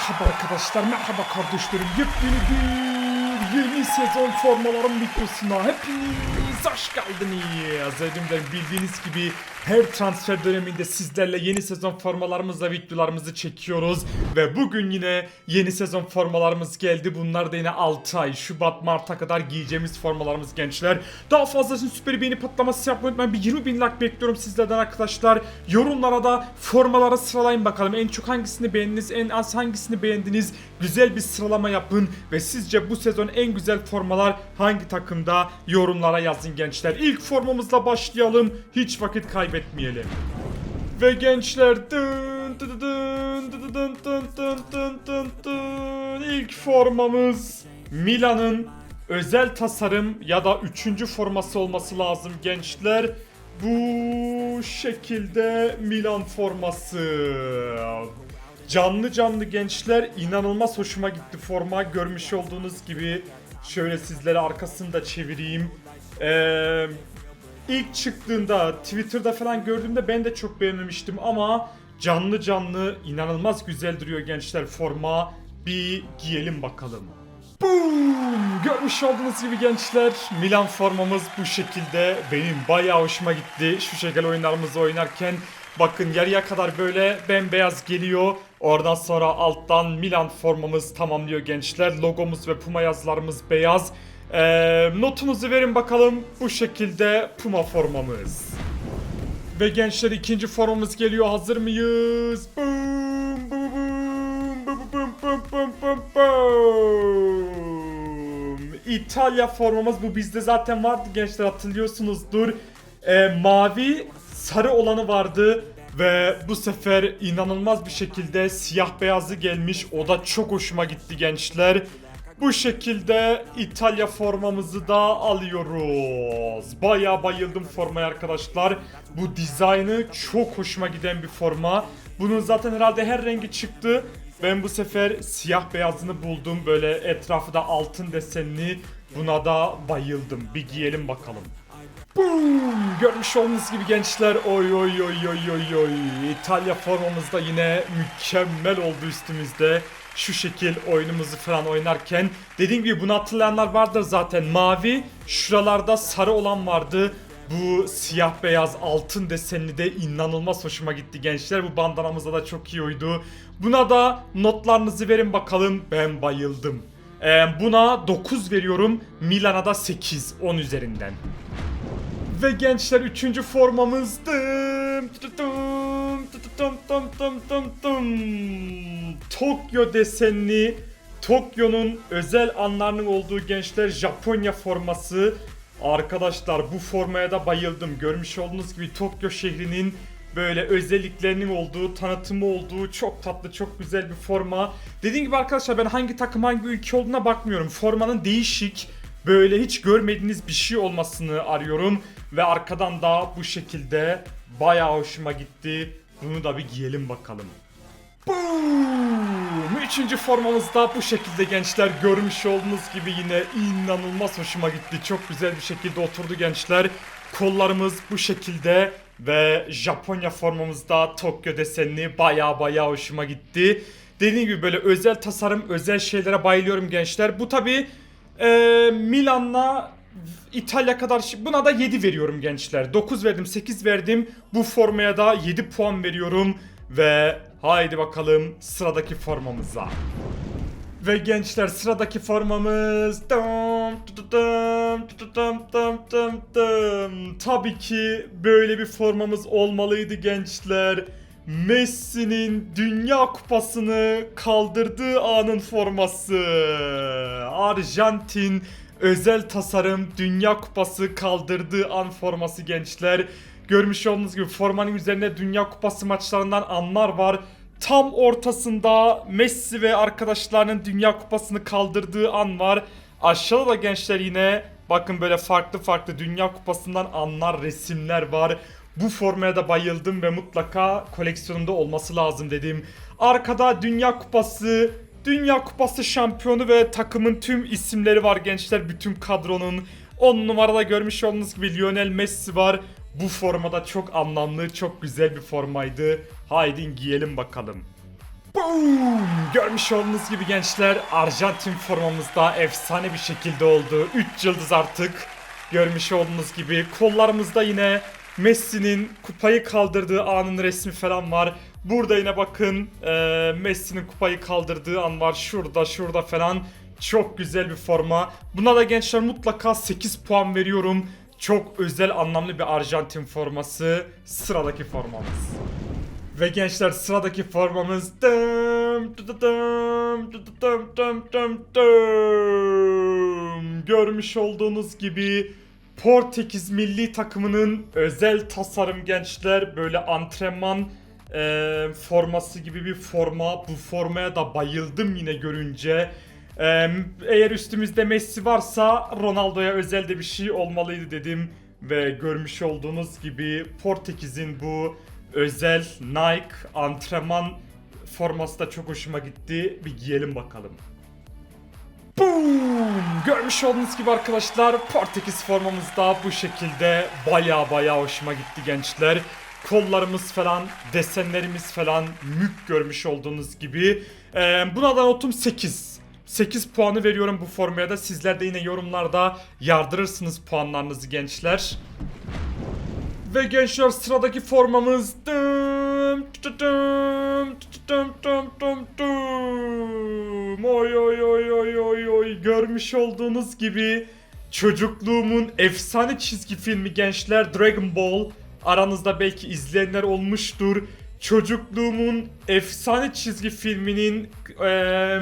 Merhaba arkadaşlar, merhaba kardeşlerim. Yepyeni bir yeni sezon formaların videosuna hepiniz hoş geldiniz. Elimden bildiğiniz gibi her transfer döneminde sizlerle yeni sezon formalarımızla videolarımızı çekiyoruz. Ve bugün yine yeni sezon formalarımız geldi. Bunlar da yine 6 ay, Şubat, Mart'a kadar giyeceğimiz formalarımız gençler. Daha fazlasını süper beğeni patlaması yapmayı unutmayın. Bir 20 bin like bekliyorum sizlerden arkadaşlar. Yorumlara da formaları sıralayın bakalım. En çok hangisini beğendiniz, en az hangisini beğendiniz? Güzel bir sıralama yapın. Ve sizce bu sezon en güzel formalar hangi takımda? Yorumlara yazın gençler. İlk formamızla başlayalım. Hiç vakit kaybetmeyelim. Ve gençler dın dın dın dın dın dın dın dın dın dın ilk formamız Milan'ın özel tasarım ya da üçüncü forması olması lazım gençler. Bu şekilde Milan forması. Canlı canlı gençler inanılmaz hoşuma gitti forma. Görmüş olduğunuz gibi şöyle sizlere arkasını da çevireyim. Eee İlk çıktığında Twitter'da falan gördüğümde ben de çok beğenmemiştim ama canlı canlı inanılmaz güzel duruyor gençler forma. Bir giyelim bakalım. Boom! Görmüş olduğunuz gibi gençler Milan formamız bu şekilde. Benim bayağı hoşuma gitti. Şu şekilde oyunlarımızı oynarken bakın yarıya kadar böyle bembeyaz geliyor. Oradan sonra alttan Milan formamız tamamlıyor gençler. Logomuz ve Puma yazılarımız beyaz. Ee, notumuzu verin bakalım. Bu şekilde Puma formamız. Ve gençler ikinci formamız geliyor. Hazır mıyız? Boom, boom, boom, boom, boom, boom, boom, boom, boom. İtalya formamız bu bizde zaten vardı gençler hatırlıyorsunuzdur. Ee, mavi sarı olanı vardı ve bu sefer inanılmaz bir şekilde siyah beyazı gelmiş. O da çok hoşuma gitti gençler. Bu şekilde İtalya formamızı da alıyoruz. Bayağı bayıldım formaya arkadaşlar. Bu dizaynı çok hoşuma giden bir forma. Bunun zaten herhalde her rengi çıktı. Ben bu sefer siyah beyazını buldum. Böyle etrafı da altın desenli. Buna da bayıldım. Bir giyelim bakalım. Boom! Görmüş olduğunuz gibi gençler oy oy oy oy oy oy. İtalya formamız da yine mükemmel oldu üstümüzde. Şu şekil oyunumuzu falan oynarken. Dediğim gibi bunu hatırlayanlar vardır zaten. Mavi, şuralarda sarı olan vardı. Bu siyah beyaz altın desenli de inanılmaz hoşuma gitti gençler. Bu bandanamıza da çok iyi uydu. Buna da notlarınızı verin bakalım. Ben bayıldım. Ee, buna 9 veriyorum. Milan'a da 8 10 üzerinden. Ve gençler üçüncü formamız dım, tututum, tututum, tum, tum, tum, tum. Tokyo desenli Tokyo'nun özel anlarının olduğu gençler Japonya forması. Arkadaşlar bu formaya da bayıldım. Görmüş olduğunuz gibi Tokyo şehrinin böyle özelliklerinin olduğu, tanıtımı olduğu çok tatlı, çok güzel bir forma. Dediğim gibi arkadaşlar ben hangi takım hangi ülke olduğuna bakmıyorum. Formanın değişik, böyle hiç görmediğiniz bir şey olmasını arıyorum. Ve arkadan da bu şekilde bayağı hoşuma gitti. Bunu da bir giyelim bakalım. Boom! Üçüncü formamız da bu şekilde gençler. Görmüş olduğunuz gibi yine inanılmaz hoşuma gitti. Çok güzel bir şekilde oturdu gençler. Kollarımız bu şekilde ve Japonya formamız da Tokyo desenli baya baya hoşuma gitti. Dediğim gibi böyle özel tasarım, özel şeylere bayılıyorum gençler. Bu tabi Milan'la İtalya kadar buna da 7 veriyorum gençler. 9 verdim, 8 verdim. Bu formaya da 7 puan veriyorum ve haydi bakalım sıradaki formamıza. Ve gençler sıradaki formamız. Tabii ki böyle bir formamız olmalıydı gençler. Messi'nin Dünya Kupası'nı kaldırdığı anın forması. Arjantin özel tasarım Dünya Kupası kaldırdığı an forması gençler. Görmüş olduğunuz gibi formanın üzerinde Dünya Kupası maçlarından anlar var. Tam ortasında Messi ve arkadaşlarının Dünya Kupası'nı kaldırdığı an var. Aşağıda da gençler yine bakın böyle farklı farklı Dünya Kupası'ndan anlar, resimler var. Bu formaya da bayıldım ve mutlaka koleksiyonumda olması lazım dedim. Arkada Dünya Kupası, Dünya Kupası şampiyonu ve takımın tüm isimleri var gençler. Bütün kadronun 10 numarada görmüş olduğunuz gibi Lionel Messi var. Bu formada çok anlamlı, çok güzel bir formaydı. Haydi giyelim bakalım. Boom! Görmüş olduğunuz gibi gençler Arjantin formamızda efsane bir şekilde oldu. 3 yıldız artık. Görmüş olduğunuz gibi kollarımızda yine Messi'nin kupayı kaldırdığı anın resmi falan var. Burada yine bakın eee, Messi'nin kupayı kaldırdığı an var. Şurada şurada falan. Çok güzel bir forma. Buna da gençler mutlaka 8 puan veriyorum. Çok özel anlamlı bir Arjantin forması. Sıradaki formamız. Ve gençler sıradaki formamız dım, dı dı dım, dı dı dım, dım, dım, dım. Görmüş olduğunuz gibi Portekiz milli takımının özel tasarım gençler böyle antrenman e, forması gibi bir forma. Bu formaya da bayıldım yine görünce. Eğer üstümüzde Messi varsa Ronaldo'ya özel de bir şey olmalıydı dedim. Ve görmüş olduğunuz gibi Portekiz'in bu özel Nike antrenman forması da çok hoşuma gitti. Bir giyelim bakalım. Boom! Görmüş olduğunuz gibi arkadaşlar Portekiz formamız da bu şekilde baya baya hoşuma gitti gençler. Kollarımız falan, desenlerimiz falan mük görmüş olduğunuz gibi. Ee, buna da notum 8. 8 puanı veriyorum bu formaya da. Sizler de yine yorumlarda yardırırsınız puanlarınızı gençler. Ve gençler sıradaki formamız dım. Oy oy oy oy oy oy görmüş olduğunuz gibi çocukluğumun efsane çizgi filmi gençler Dragon Ball aranızda belki izleyenler olmuştur. Çocukluğumun efsane çizgi filminin eee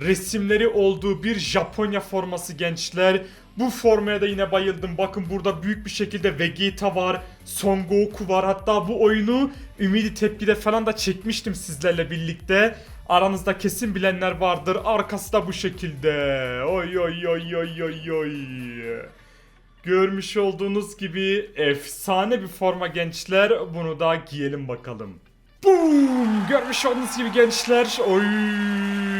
resimleri olduğu bir Japonya forması gençler. Bu formaya da yine bayıldım. Bakın burada büyük bir şekilde Vegeta var, Son Goku var. Hatta bu oyunu Ümidi Tepki'de falan da çekmiştim sizlerle birlikte. Aranızda kesin bilenler vardır. Arkası da bu şekilde. Oy oy oy oy oy oy. Görmüş olduğunuz gibi efsane bir forma gençler. Bunu da giyelim bakalım. Boom! Görmüş olduğunuz gibi gençler. Oy!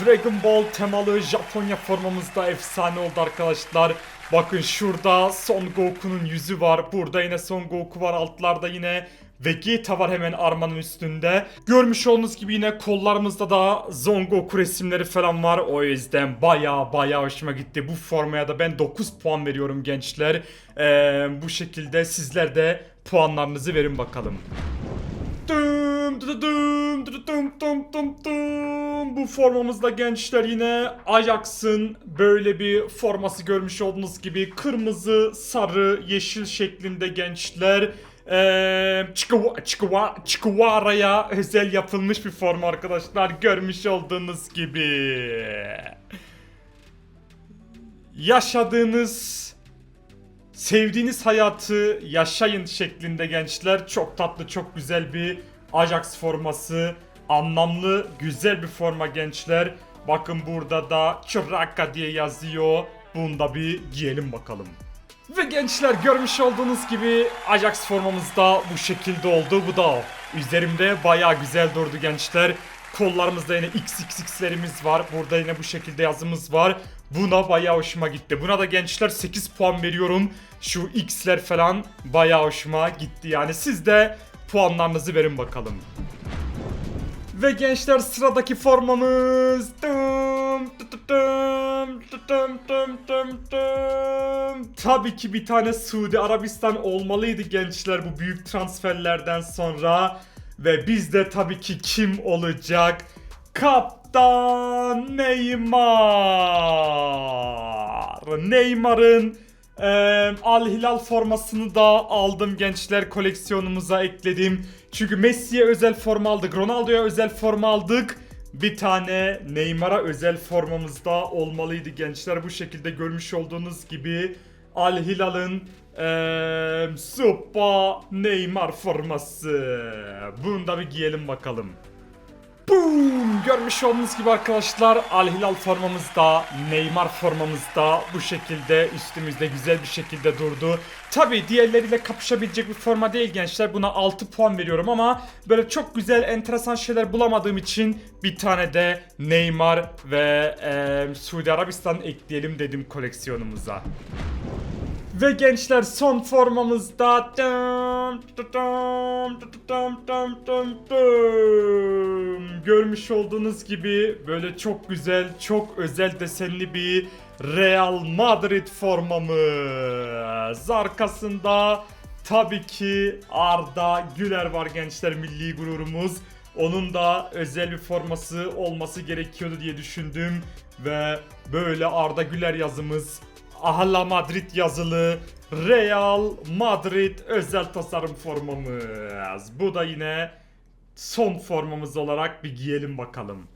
Dragon Ball temalı Japonya formamız da efsane oldu arkadaşlar. Bakın şurada Son Goku'nun yüzü var. Burada yine Son Goku var. Altlarda yine Vegeta var hemen armanın üstünde. Görmüş olduğunuz gibi yine kollarımızda da Son Goku resimleri falan var. O yüzden baya baya hoşuma gitti. Bu formaya da ben 9 puan veriyorum gençler. Ee, bu şekilde sizler de puanlarınızı verin bakalım. Dum, dı dı dum, dı dı dum, dum, dum, dum. Bu formamızda gençler yine Ajax'ın böyle bir forması görmüş olduğunuz gibi kırmızı, sarı, yeşil şeklinde gençler. Eee Chihuahua- Chihuahua- Chihuahua'ya özel yapılmış bir forma arkadaşlar görmüş olduğunuz gibi. Yaşadığınız Sevdiğiniz hayatı yaşayın şeklinde gençler. Çok tatlı, çok güzel bir Ajax forması. Anlamlı, güzel bir forma gençler. Bakın burada da Churraka diye yazıyor. Bunu da bir giyelim bakalım. Ve gençler görmüş olduğunuz gibi Ajax formamız da bu şekilde oldu. Bu da üzerimde baya güzel durdu gençler. Kollarımızda yine XXX'lerimiz var. Burada yine bu şekilde yazımız var. Buna bayağı hoşuma gitti. Buna da gençler 8 puan veriyorum. Şu X'ler falan bayağı hoşuma gitti. Yani siz de puanlarınızı verin bakalım. Ve gençler sıradaki formamız dım, dı dım, dım, dım, dım. Tabii ki bir tane Suudi Arabistan olmalıydı gençler bu büyük transferlerden sonra. Ve bizde tabii ki kim olacak? Kaptan Neymar. Neymar'ın e, Al Hilal formasını da aldım gençler koleksiyonumuza ekledim. Çünkü Messi'ye özel forma aldık, Ronaldo'ya özel forma aldık. Bir tane Neymar'a özel formamız da olmalıydı gençler. Bu şekilde görmüş olduğunuz gibi Al Hilal'ın eee Super Neymar forması. Bunu da bir giyelim bakalım. Görmüş olduğunuz gibi arkadaşlar Al Hilal formamız da Neymar formamız da bu şekilde üstümüzde güzel bir şekilde durdu. Tabi diğerleriyle kapışabilecek bir forma değil gençler buna 6 puan veriyorum ama böyle çok güzel enteresan şeyler bulamadığım için bir tane de Neymar ve eee, Suudi Arabistan ekleyelim dedim koleksiyonumuza. Ve gençler son formamızda görmüş olduğunuz gibi böyle çok güzel, çok özel desenli bir Real Madrid formamız. Arkasında tabii ki Arda Güler var gençler milli gururumuz. Onun da özel bir forması olması gerekiyordu diye düşündüm ve böyle Arda Güler yazımız Ahla Madrid yazılı Real Madrid özel tasarım formamız. Bu da yine son formamız olarak bir giyelim bakalım.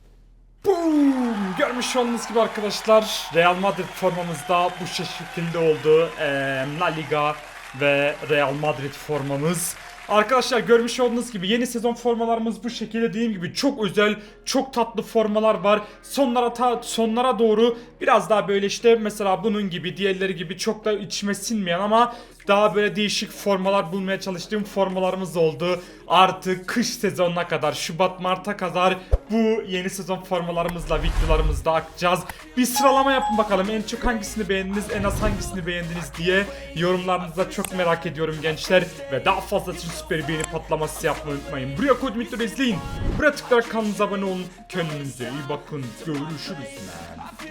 Boom! Görmüş olduğunuz gibi arkadaşlar Real Madrid formamız da bu şekilde oldu. Ee, La Liga ve Real Madrid formamız. Arkadaşlar görmüş olduğunuz gibi yeni sezon formalarımız bu şekilde dediğim gibi çok özel, çok tatlı formalar var. Sonlara ta, sonlara doğru biraz daha böyle işte mesela bunun gibi diğerleri gibi çok da içime sinmeyen ama daha böyle değişik formalar bulmaya çalıştığım formalarımız oldu. Artık kış sezonuna kadar Şubat Mart'a kadar bu yeni sezon formalarımızla videolarımızda akacağız. Bir sıralama yapın bakalım en çok hangisini beğendiniz en az hangisini beğendiniz diye yorumlarınızda çok merak ediyorum gençler. Ve daha fazla için süper beğeni patlaması yapmayı unutmayın. Buraya koydum videoları izleyin. Buraya tıklayarak kanalımıza abone olun. Kendinize iyi bakın. Görüşürüz. man.